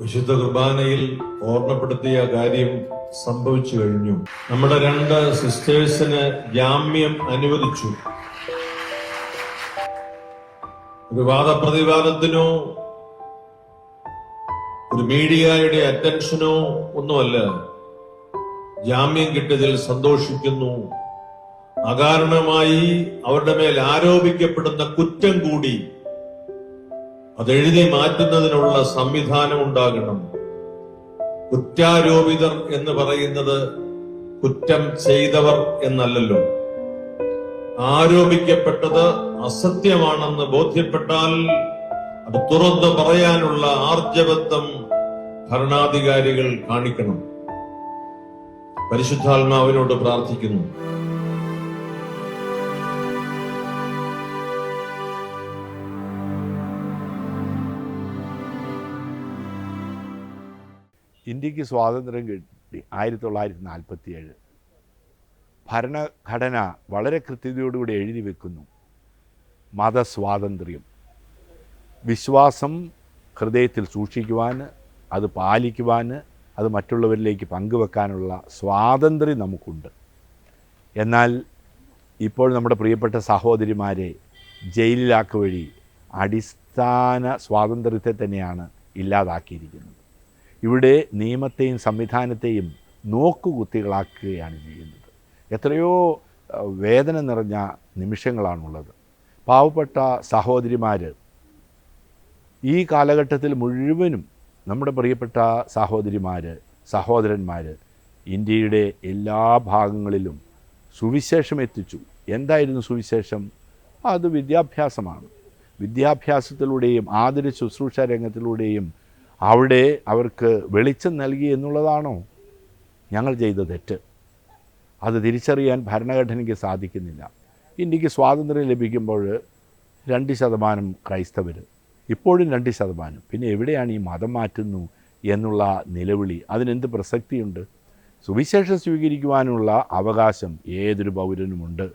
വിശുദ്ധ കുർബാനയിൽ ഓർമ്മപ്പെടുത്തിയ കാര്യം സംഭവിച്ചു കഴിഞ്ഞു. നമ്മുടെ രണ്ട് സിസ്റ്റേഴ്സിന് ജാമ്യം അനുവദിച്ചു. ഒരു വാദപ്രതിവാദത്തിനോ ഒരു മീഡിയയുടെ അറ്റൻഷനോ ഒന്നുമല്ല. ജാമ്യം കിട്ടിയതിൽ സന്തോഷിക്കുന്നു. അകാരണമായി അവരുടെ മേൽ ആരോപിക്കപ്പെടുന്ന കുറ്റം കൂടി അതെഴുതി മാറ്റുന്നതിനുള്ള സംവിധാനം ഉണ്ടാകണം. കുറ്റാരോപിതർ എന്ന് പറയുന്നത് കുറ്റം ചെയ്തവർ എന്നല്ലല്ലോ. ആരോപിക്കപ്പെട്ടത് അസത്യമാണെന്ന് ബോധ്യപ്പെട്ടാൽ അത് തുറന്ന് പറയാനുള്ള ആർജവത്വം ഭരണാധികാരികൾ കാണിക്കണം. പരിശുദ്ധാത്മാവിനോട് പ്രാർത്ഥിക്കുന്നു. ഇന്ത്യയ്ക്ക് സ്വാതന്ത്ര്യം കിട്ടി ആയിരത്തി തൊള്ളായിരത്തി നാൽപ്പത്തി ഏഴ് ഭരണഘടന വളരെ കൃത്യതയോടുകൂടി എഴുതി വെക്കുന്നു. മതസ്വാതന്ത്ര്യം. വിശ്വാസം ഹൃദയത്തിൽ സൂക്ഷിക്കുവാൻ അത് പാലിക്കുവാൻ അത് മറ്റുള്ളവരിലേക്ക് പങ്കുവെക്കാനുള്ള സ്വാതന്ത്ര്യം നമുക്കുണ്ട്. എന്നാൽ ഇപ്പോൾ നമ്മുടെ പ്രിയപ്പെട്ട സഹോദരിമാരെ ജയിലിലാക്കുവഴി അടിസ്ഥാന സ്വാതന്ത്ര്യത്തെ തന്നെയാണ് ഇല്ലാതാക്കിയിരിക്കുന്നത്. ഇവിടെ നിയമത്തെയും സംവിധാനത്തെയും നോക്കുകുത്തികളാക്കുകയാണ് ചെയ്യുന്നത്. എത്രയോ വേദന നിറഞ്ഞ നിമിഷങ്ങളാണുള്ളത്. പാവപ്പെട്ട സഹോദരിമാർ ഈ കാലഘട്ടത്തിൽ മുഴുവനും നമ്മുടെ പ്രിയപ്പെട്ട സഹോദരിമാർ സഹോദരന്മാർ ഇന്ത്യയുടെ എല്ലാ ഭാഗങ്ങളിലും സുവിശേഷം എത്തിച്ചു എന്തായിരുന്നു സുവിശേഷം? അത് വിദ്യാഭ്യാസമാണ്. വിദ്യാഭ്യാസത്തിലൂടെയും ആദര ശുശ്രൂഷ രംഗത്തിലൂടെയും അവിടെ അവർക്ക് വെളിച്ചം നൽകി എന്നുള്ളതാണോ? ഞങ്ങൾ ചെയ്ത തെറ്റ്. അത് തിരിച്ചറിയാൻ ഭരണഘടനയ്ക്ക് സാധിക്കുന്നില്ല. ഇന്ത്യയ്ക്ക് സ്വാതന്ത്ര്യം ലഭിക്കുമ്പോൾ രണ്ട് ശതമാനം ക്രൈസ്തവർ ഇപ്പോഴും രണ്ട് ശതമാനം. പിന്നെ എവിടെയാണ് ഈ മതം മാറ്റുന്നു എന്നുള്ള നിലവിളി? അതിനെന്ത് പ്രസക്തിയുണ്ട്? സുവിശേഷം സ്വീകരിക്കുവാനുള്ള അവകാശം ഏതൊരു പൗരനുമുണ്ട്?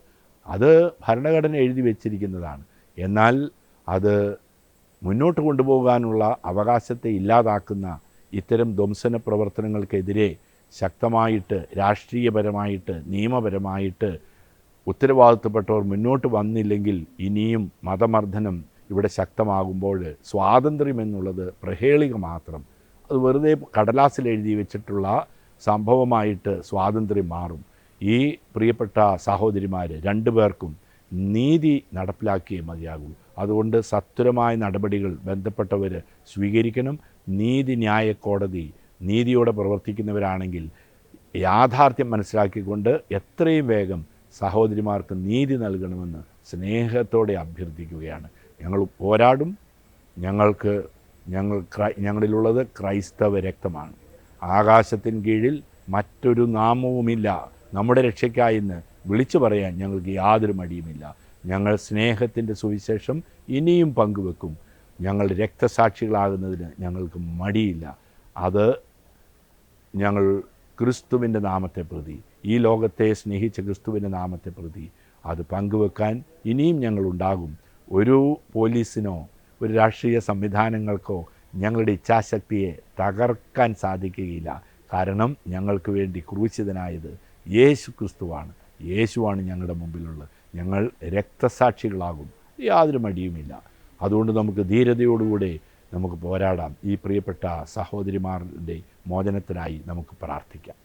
അത് ഭരണഘടന എഴുതി വച്ചിരിക്കുന്നതാണ്. എന്നാൽ അത് മുന്നോട്ട് കൊണ്ടുപോകാനുള്ള അവകാശത്തെ ഇല്ലാതാക്കുന്ന ഇത്തരം ധ്വംസന പ്രവർത്തനങ്ങൾക്കെതിരെ ശക്തമായിട്ട് രാഷ്ട്രീയപരമായിട്ട് നിയമപരമായിട്ട് ഉത്തരവാദിത്തപ്പെട്ടവർ മുന്നോട്ട് വന്നില്ലെങ്കിൽ ഇനിയും മതമർദ്ദനം ഇവിടെ ശക്തമാകുമ്പോൾ സ്വാതന്ത്ര്യം എന്നുള്ളത് പ്രഹേളിക മാത്രം. അത് വെറുതെ കടലാസിൽ എഴുതി വെച്ചിട്ടുള്ള സംഭവമായിട്ട് സ്വാതന്ത്ര്യം മാറും. ഈ പ്രിയപ്പെട്ട സഹോദരിമാർ രണ്ടു പേർക്കും നീതി നടപ്പിലാക്കിയേ മതിയാകുള്ളൂ അതുകൊണ്ട് സത്വരമായ നടപടികൾ ബന്ധപ്പെട്ടവർ സ്വീകരിക്കണം. നീതിന്യായ കോടതി നീതിയോടെ പ്രവർത്തിക്കുന്നവരാണെങ്കിൽ യാഥാർത്ഥ്യം മനസ്സിലാക്കിക്കൊണ്ട് എത്രയും വേഗം സഹോദരിമാർക്ക് നീതി നൽകണമെന്ന് സ്നേഹത്തോടെ അഭ്യർത്ഥിക്കുകയാണ്. ഞങ്ങൾ പോരാടും. ഞങ്ങൾക്ക് ഞങ്ങൾ ക്രൈ- ഞങ്ങളിലുള്ളത് ക്രൈസ്തവ രക്തമാണ്. ആകാശത്തിൻ കീഴിൽ മറ്റൊരു നാമവുമില്ല. നമ്മുടെ രക്ഷയ്ക്കായി ഇന്ന് വിളിച്ചു പറയാൻ ഞങ്ങൾക്ക് യാതൊരു മടിയുമില്ല. ഞങ്ങൾ സ്നേഹത്തിന്റെ സുവിശേഷം ഇനിയും പങ്കുവെക്കും. ഞങ്ങൾ രക്തസാക്ഷികളാകുന്നതിന് ഞങ്ങൾക്ക് മടിയില്ല. അത് ഞങ്ങൾ ക്രിസ്തുവിന്റെ നാമത്തെ പ്രതി. ഈ ലോകത്തെ സ്നേഹിച്ച ക്രിസ്തുവിന്റെ നാമത്തെ പ്രതി. അത് പങ്കുവെക്കാൻ ഇനിയും ഞങ്ങളുണ്ടാകും ഒരു പോലീസിനോ ഒരു രാഷ്ട്രീയ സംവിധാനങ്ങൾക്കോ ഞങ്ങളുടെ ഇച്ഛാശക്തിയെ തകർക്കാൻ സാധിക്കുകയില്ല. കാരണം ഞങ്ങൾക്ക് വേണ്ടി ക്രൂശിതനായത് യേശു ക്രിസ്തുവാണ് യേശുവാണ് ഞങ്ങളുടെ മുമ്പിലുള്ളത്. ഞങ്ങൾ രക്തസാക്ഷികളാകും. യാതൊരു മടിയുമില്ല. അതുകൊണ്ട് നമുക്ക് ധീരതയോടുകൂടെ നമുക്ക് പോരാടാം. ഈ പ്രിയപ്പെട്ട സഹോദരിമാരുടെ മോചനത്തിനായി നമുക്ക് പ്രാർത്ഥിക്കാം.